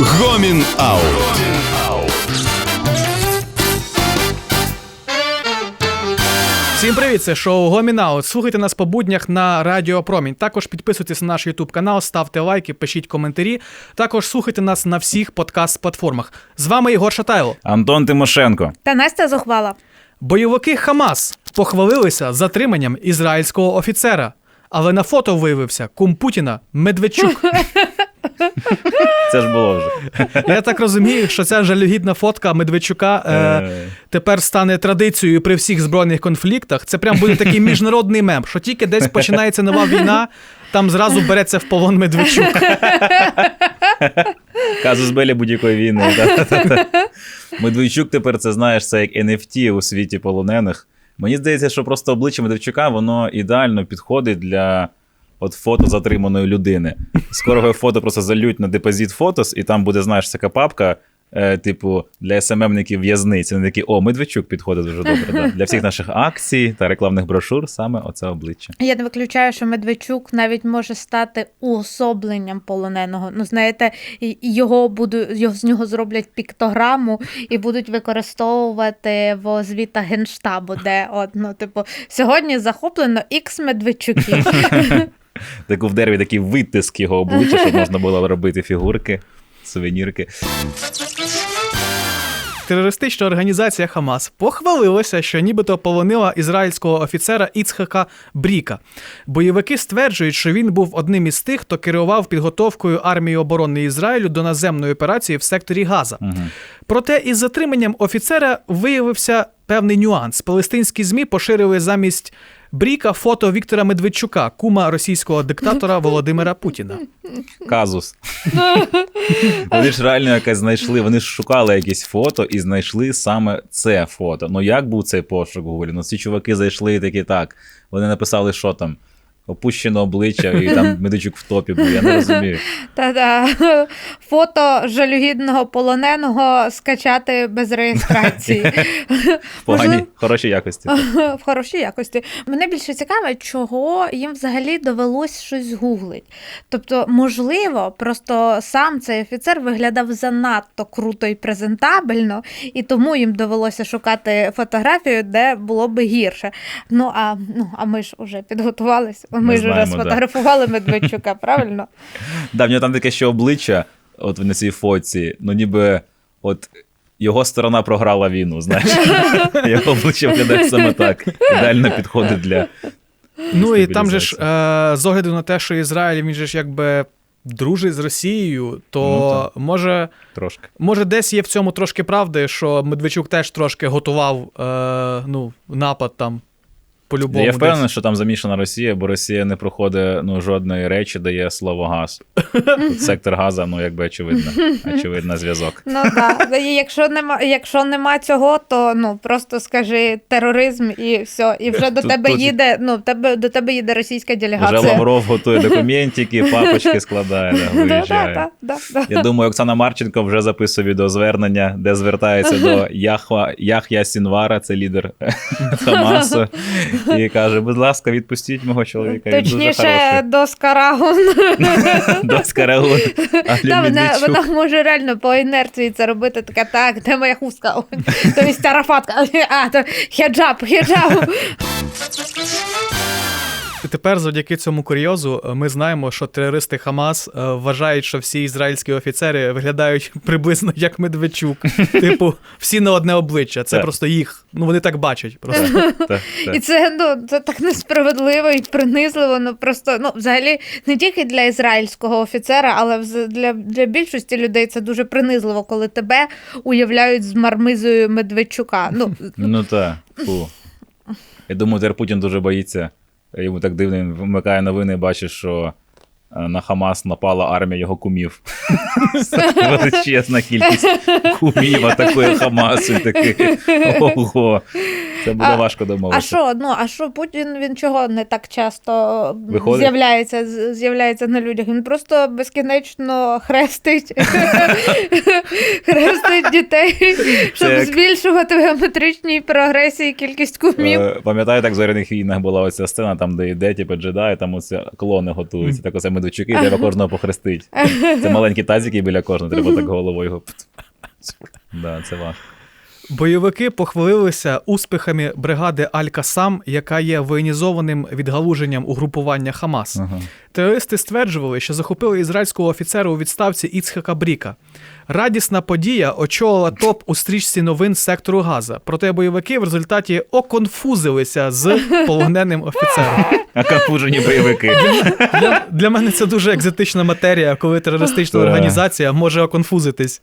Гомін Аут. Всім привіт, це шоу Гомінаут. Слухайте нас по буднях на Радіо Промінь. Також підписуйтесь на наш Ютуб канал, ставте лайки, пишіть коментарі. Також слухайте нас на всіх подкаст-платформах. З вами Ігор Шатайло. Антон Тимошенко. Та Настя зухвала. Бойовики Хамас похвалилися затриманням ізраїльського офіцера, але на фото виявився кум Путіна Медведчук. Це ж було вже. Я так розумію, що ця жалюгідна фотка Медведчука е, Е. тепер стане традицією при всіх збройних конфліктах. Це прям буде такий міжнародний мем, що тільки десь починається нова війна, там зразу береться в полон Медведчук. Казус Белі будь-якої війни. Медведчук тепер це знаєш, це як NFT у світі полонених. Мені здається, що просто обличчя Медведчука воно ідеально підходить для от фото затриманої людини. Скоро його фото просто залють на депозит фотос, і там буде, знаєш, така папка. е, Типу, для СММників в'язниці. Вони такі, о, Медведчук підходить дуже добре. Да. Для всіх наших акцій та рекламних брошур саме оце обличчя. Я не виключаю, що Медведчук навіть може стати уособленням полоненого. Ну, знаєте, його буду, його, з нього зроблять піктограму і будуть використовувати в звітах генштабу, де от, ну, типу, сьогодні захоплено ікс Медведчуків. Таку в дереві такий витиск його обличчя, щоб можна було робити фігурки, сувенірки. Терористична організація Хамас похвалилася, що нібито полонила ізраїльського офіцера Іцхака Бріка. Бойовики стверджують, що він був одним із тих, хто керував підготовкою армії оборони Ізраїлю до наземної операції в секторі Газа. Проте із затриманням офіцера виявився певний нюанс. Палестинські змі поширили замість Бріка фото Віктора Медведчука, кума російського диктатора Володимира Путіна. Казус. Вони ж реально якось знайшли, вони ж шукали якісь фото і знайшли саме це фото. Ну як був цей пошук Гуглі? Ну ці чуваки зайшли і такі так. Вони написали, що там. Опущено обличчя, і там Медведчук в топі був. Я не розумію. Та-да. Фото жалюгідного полоненого скачати без реєстрації. Погані, Можливо- хороші якості. в хорошій якості. Мене більше цікаве, чого їм взагалі довелось щось гуглить. Тобто, можливо, просто сам цей офіцер виглядав занадто круто і презентабельно, і тому їм довелося шукати фотографію, де було би гірше. Ну а ну а ми ж уже підготувались. Ми, Ми ж уже знаємо, да. Медведчука, правильно? Да, в нього там таке ще обличчя, от на цій фоці, ну ніби от його сторона програла війну, знаєш. Його обличчя виглядає саме так. Ідеально підходить для. Ну і там же ж е, з огляду на те, що Ізраїль він же ж якби дружить з Росією, то Ну, може, Трошки. може десь є в цьому трошки правди, що Медведчук теж трошки готував е, ну, напад там по-любому. Я впевнений, десь. що там замішана Росія, бо Росія не проходить ну, жодної речі, де є слово газ. Тут сектор газа, ну якби очевидно. Очевидно, зв'язок. Ну так. Якщо нема, якщо нема цього, то ну просто скажи тероризм і все. І вже до Тут- тебе тут- їде, ну тебе до тебе їде російська Вже делегація. Лавров готує документики, папочки складає, да, Да, виїжджає. да, да, да. Я думаю, Оксана Марченко вже записує відеозвернення, де звертається до Яхва, Яхя Сінвара, це лідер Хамасу, і каже: будь ласка, відпустіть мого чоловіка. Він дуже Точніше, хороший. до Скарагун. До Скарагун. Алі Та, вона, Медведчук. вона може реально по інерції це робити. Така, так, де моя хустка? Тобто тарафатка. А, то хеджаб, хеджаб. І тепер, завдяки цьому курйозу, е, ми знаємо, що терористи Хамас е, вважають, що всі ізраїльські офіцери виглядають приблизно як Медведчук. Типу, всі на одне обличчя. Це Так. просто їх. Ну вони так бачать. Просто. Так, так. І це ну це так несправедливо і принизливо. Ну просто ну взагалі не тільки для ізраїльського офіцера, але для, для більшості людей це дуже принизливо, коли тебе уявляють з мармизою Медведчука. Ну Ну так, фу. Я думаю, тепер Путін дуже боїться. Йому так дивно, він вмикає новини і бачить, що е, на Хамас напала армія його кумів. Величезна кількість кумів атакує Хамас. І такий, ого. Це буде А- важко А що, ну а що Путін він чого не так часто з'являється з'являється на людях? Він просто безкінечно хрестить, хрестить дітей, щоб як- збільшувати в геометричній прогресії кількість кумів. Е, Пам'ятаю, так в зоряних війнах була оця сцена, там, де йде, типу, джедаї, там оце клони готуються. Так оце медведчуки, треба кожного похрестить. Це маленькі тазики біля кожного, треба так головою його. Да, це важко. Бойовики похвалилися успіхами бригади Аль-Касам, яка є воєнізованим відгалуженням угрупування Хамас. Ага. Терористи стверджували, що захопили ізраїльського офіцера у відставці Іцхака Бріка. Радісна подія очолила топ у стрічці новин сектору Газа. Проте бойовики в результаті оконфузилися з полоненим офіцером. А конфужені бойовики. Для, для мене це дуже екзотична матерія, коли терористична організація може оконфузитись.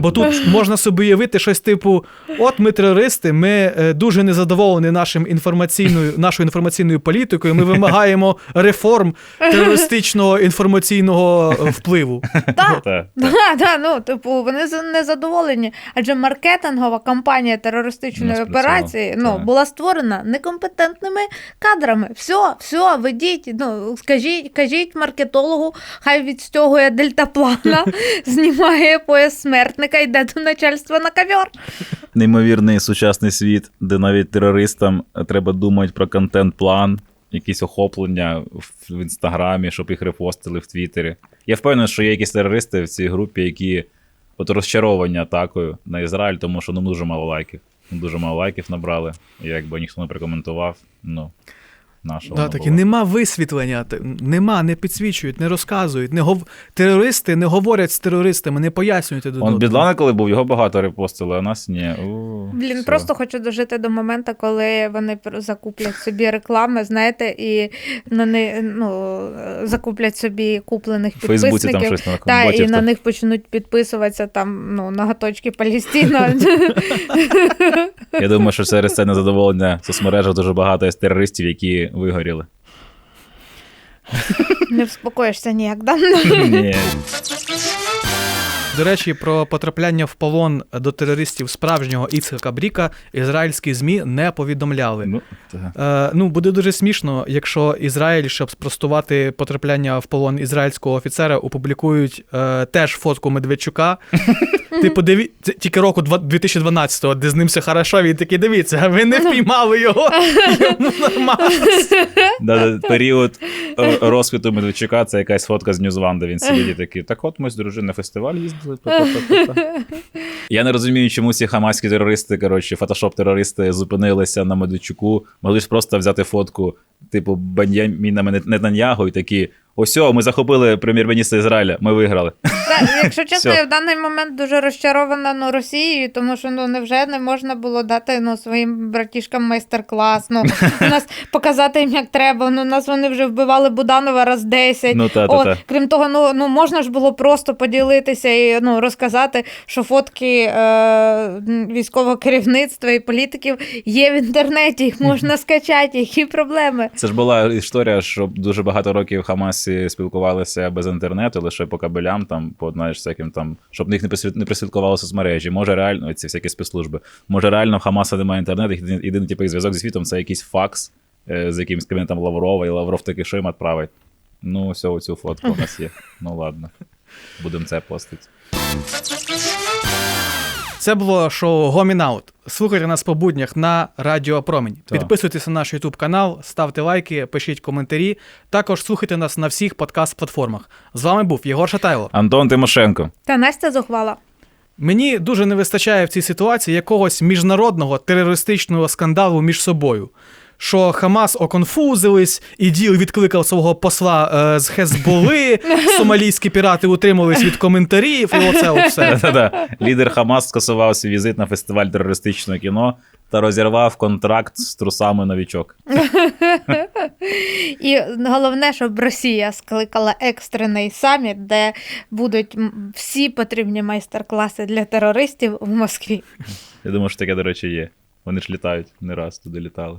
Бо тут можна собі уявити щось типу: от ми терористи, ми е, дуже незадоволені нашим інформаційною, нашою інформаційною політикою. Ми вимагаємо реформ терористичного інформаційного е, впливу. Так, ну, типу, вони за- незадоволені, адже маркетингова кампанія терористичної операції ну, була створена некомпетентними кадрами. Все, все, ведіть, ну, скажіть, кажіть маркетологу, хай відстягує дельтаплана, знімає пояс смертника, йде до начальства на ковер. Неймовірний сучасний світ, де навіть терористам треба думати про контент-план, якісь охоплення в інстаграмі, щоб їх репостили в Твіттері. Я впевнений, що є якісь терористи в цій групі, які от розчаровані атакою на Ізраїль, тому що ну дуже мало лайків. Дуже мало лайків набрали. Якби ніхто не прокоментував, ну нашого. Да, такі, нема висвітлення, нема, не підсвічують, не розказують. Не гов... Терористи не говорять з терористами, не пояснюють один Он. Бідлана, коли був, його багато репостили, а нас ні. У, Блін, все. просто хочу дожити до моменту, коли вони закуплять собі реклами, знаєте, і на не, ну, закуплять собі куплених В Фейсбуці там щось на Та, і ботів, на них почнуть підписуватися там ну, ноготочки Палістіна. Я думаю, що через це незадоволення в соцмережах дуже багато є терористів, які вигоріли. Не вспокоїшся ніяк, да? Ні. До речі, про потрапляння в полон до терористів справжнього Іцхака Бріка ізраїльські ЗМІ не повідомляли. Ну. Е, ну, буде дуже смішно, якщо Ізраїль, щоб спростувати потрапляння в полон ізраїльського офіцера, опублікують е, теж фотку Медведчука. Типу, диві... тільки року два- 2012-го, де з ним все хорошо, він такий, дивіться, ви не впіймали його, йому нормально. Да, да, період е, розквіту Медведчука це якась фотка з Ньюзван, де він сидить і такий. Так от ми з дружиною на фестиваль їздили. Па-па-па-па». Я не розумію, чому ці хамаські терористи, коротше, фотошоп-терористи зупинилися на Медведчуку. Могли ж просто взяти фотку, типу, Бен'яміна Нетаньягу і такі. Ось, ми захопили прем'єр-міністра Ізраїля, ми виграли. Та, якщо чесно, я в даний момент дуже розчарована ну, Росією, тому що ну невже не можна було дати ну, своїм братішкам майстер-клас, ну, у нас показати їм як треба. Ну, нас вони вже вбивали Буданова раз 10. Ну, та, та, От, та. крім того, ну, ну можна ж було просто поділитися і ну, розказати, що фотки е, військового керівництва і політиків є в інтернеті, їх можна скачати, які проблеми. Це ж була історія, що дуже багато років Хамасі спілкувалися без інтернету, лише по кабелям, там, по знаєш, всяким там, щоб їх не присвіт- не присвіткували соцмережі. Може, реально, ці всякі спецслужби. Може, реально Хамаса немає інтернету, єдиний, єдиний типу, зв'язок зі світом це якийсь факс е, з якимось кабінетом Лаврова, і Лавров такий, що їм відправить. Ну, все, оцю фотку у нас є. Ну ладно. Будемо це постити. Це було шоу Гомін Аут. Слухайте нас по буднях на Радіо Промінь. Так. Підписуйтесь на наш YouTube канал, ставте лайки, пишіть коментарі. Також слухайте нас на всіх подкаст-платформах. З вами був Єгор Шатайло. Антон Тимошенко. Та Настя зухвала. Мені дуже не вистачає в цій ситуації якогось міжнародного терористичного скандалу між собою. Що Хамас оконфузились, і діл відкликав свого посла е, з Хезболи, сомалійські пірати утримались від коментарів, і оце от все. Лідер Хамас скасував свій візит на фестиваль терористичного кіно та розірвав контракт з трусами новічок. І головне, щоб Росія скликала екстрений саміт, де будуть м, всі потрібні майстер-класи для терористів в Москві. Я думаю, що таке, до речі, є. Вони ж літають, не раз туди літали.